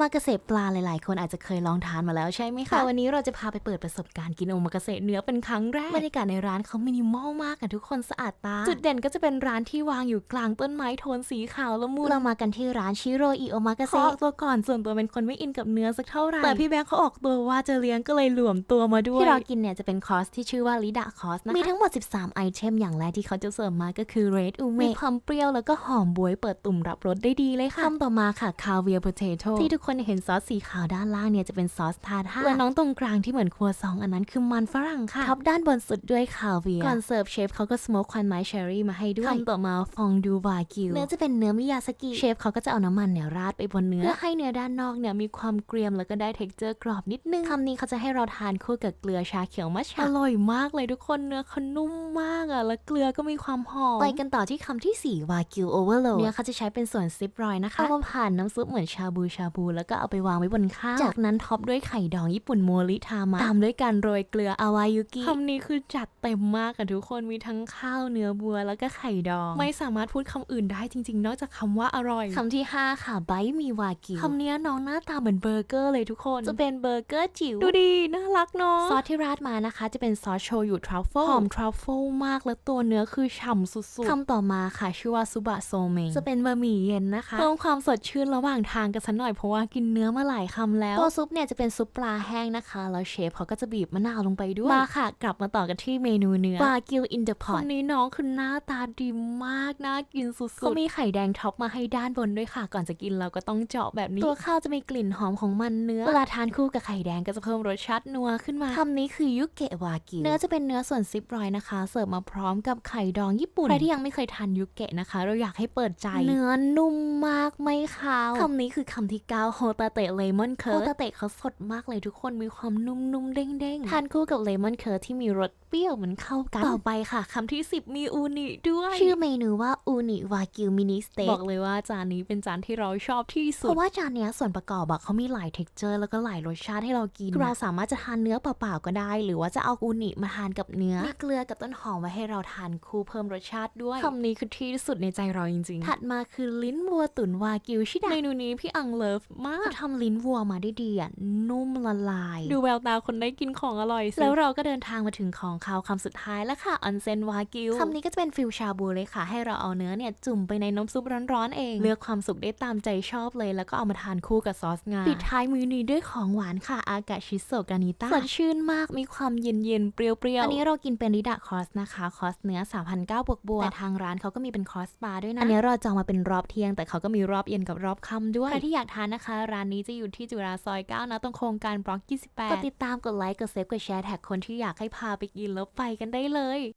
มากาเสะปลาหลาย ๆ คนอาจจะเคยลองทานมาแล้วใช่ไหมคะแต่วันนี้เราจะพาไปเปิดประสบการณ์กินโอมากาเสะเนื้อเป็นครั้งแรกบรรยากาศในร้านเขามินิมอลมากอะทุกคนสะอาดตา จุดเด่นก็จะเป็นร้านที่วางอยู่กลางต้นไม้โทนสีขาวละมุนเรามากันที่ร้านชิโรอิโอมากาเสะออกตัวก่อนส่วนตัวเป็นคนไม่อินกับเนื้อสักเท่าไหร่แต่พี่แบงค์เขาออกตัวว่าจะเลี้ยงก็เลยหลวมตัวมาด้วยที่เรากินเนี่ยจะเป็นคอร์สที่ชื่อว่าลิดาคอร์สนะคะมีทั้งหมด 13 ไอเทมอย่างแรกที่เขาจะเสิร์ฟมาก็คือเรดอูเมมีความเปรี้ยวแล้วก็หอมบวยเปิดตุ่มรับรสได้ดีเลยค่ะคำต่อมาค่ะคาเวียร์โพเตโต้ที่ทุกคนเห็นซอสสีขาวด้านล่างเนี่ยจะเป็นซอสทาท่าและน้องตรงกลางที่เหมือนครัวซองอันนั้นคือมันฝรั่งค่ะท็อปด้านบนสุดด้วยคาเวียร์ก่อนเสิร์ฟเชฟเขาก็สโมกควันไม้เชอรี่มาให้ด้วยคำต่อมาฟองดูวากิวเนื้อจะเป็นเนื้อมิยาสกิเชฟเขาก็จะเอาน้ำมันเนี่ยราดไปบนเนื้อเพื่อให้เนื้อด้านนอกเนี่ยมีความเกรียมแล้วก็ได้เท็กเจอร์กรอบนิดนึงคำนี้เขาจะให้เราทานคู่กับเกลือชาเขียวมัชฉะอร่อยมากเลยทุกคนเนื้อเขานุ่มมากอะแล้วเกลือก็มีความหอมไปกันต่อที่คำที่สี่วากิวโอเวอร์โหลดเนื้อเขาจะใช้เป็นส่วนซิปรอยนะคะเอามาผ่านน้ำซุปเหมือนชาบูชาบูแล้วก็เอาไปวางไว้บนข้าว จากนั้นท็อปด้วยไข่ดองญี่ปุ่นโมริทามะตามด้วยการโรยเกลืออาวายุกิคำนี้คือจัดเต็มมากอะทุกคนมีทั้งข้าวเนื้อบัวแล้วก็ไข่ดอง ไม่สามารถพูดคำอื่นได้จริง ๆ นอกจากคำว่าอร่อยคำที่ 5 ค่ะไบมีวากิวคำนี้น้องหน้าตาเหมือนเบอร์เกอร์เลยทุกคน จะเป็นเบอร์เกอร์จิ๋วดูดีน่ารักเนาะซอสที่ราดมานะคะ จะเป็นซอสโชยุทรัฟเฟิลหอมทรัฟเฟิลมากแล้วตัวเนื้อคือฉ่ำสุดๆคำต่อมาค่ะชื่อว่าซุบะโซเมงจะเป็นบะหมี่เย็นนะคะเพิ่มความสดชื่นระหว่างทางกันสักหน่อยเพราะว่ากินเนื้อมาหลายคำแล้วตัวซุปเนี่ยจะเป็นซุปปลาแห้งนะคะ แล้วเชฟเขาก็จะบีบมะนาวลงไปด้วยมาค่ะ กลับมาต่อกันที่เมนูเนื้อวากิวอินเดอะพอตคนนี้น้องคือหน้าตาดีมากน่ากินสุดๆเขามีไข่แดงท็อปมาให้ด้านบนด้วยค่ะ ก่อนจะกินเราก็ต้องเจาะแบบนี้ ตัวข้าวจะมีกลิ่นหอมของมันเนื้อเวลาทานคู่กับไข่แดงก็จะเพิ่มรสชาตินัวขึ้นมาคำนี้คือยุเกะวากิวเนื้อจะเป็นเนื้อส่วนซิปรอยนะคะ เสิร์ฟมาพร้อมกับไข่ดองญี่ปุ่นใครที่ยังไม่เคยทานยุเกะนะคะ เราอยากให้เปิดใจ เนื้อนุ่มมากไม่คาวคำนี้คือคำที่9โฮตาเตะเลมอนเคิร์โฮตาเตะเขาสดมากเลยทุกคนมีความนุ่มๆเด้งๆ ทานคู่กับเลมอนเคิร์ที่มีรสเปรี้ยวเหมือนเข้ากัน ต่อไปค่ะคำที่ 10 มีอูนิด้วย ชื่อเมนูว่าอูนิวากิวมินิสเต็กบอกเลยว่าจานนี้เป็นจานที่เราชอบที่สุด เพราะว่าจานเนี้ยส่วนประกอบอะเขามีหลายเท็กเจอร์แล้วก็หลายรสชาติให้เรากิน เราสามารถจะทานเนื้อเปล่าๆก็ได้ หรือว่าจะเอาอูนิมาทานกับเนื้อมีเกลือกับต้นหอมไว้ให้เราทานคู่เพิ่มรสชาติด้วยคำนี้คือที่สุดในใจเราจริงๆ ถัดมาคือลิ้นวัวตุ๋นวากิวชิดะเมนูนี้พี่อังเลิฟมาก ทำลิ้นวัวมาได้ดีอะนุ่มละลาย ดูแววตาคนได้กินของอร่อยสิแล้วเราก็เดินทางมาถึงของคาวคำสุดท้ายแล้วค่ะออนเซนวากิวคำนี้ก็จะเป็นฟิลชาบูเลยค่ะ ให้เราเอาเนื้อเนี่ยจุ่มไปในน้ำซุปร้อนๆเอง เลือกความสุกได้ตามใจชอบเลย แล้วก็เอามาทานคู่กับซอสงาปิดท้ายมื้อนี้ด้วยของหวานค่ะ อากาชิโซกานิต้าสดชื่นมากมีความเย็นๆเปรี้ยวๆอันนี้เรากินเป็นริดาคอสนะคะคอสเนื้อ3,900บวกบวกแต่ทางร้านเขาก็มีเป็นคอสปาด้วยนะอันนี้เราจองมาเป็นรอบเที่ยง แต่เขาก็มีรอบเย็นกับรอบค่ำด้วยใครที่อยากทานนะคะ ร้านนี้จะอยู่ที่จุฬาซอย 9 นะตรงโครงการบล็อก 28 กดติดตามกดไลค์กดเซฟกดแชร์แท็กคนที่อยากให้พาไปกินแล้วไปกันได้เลย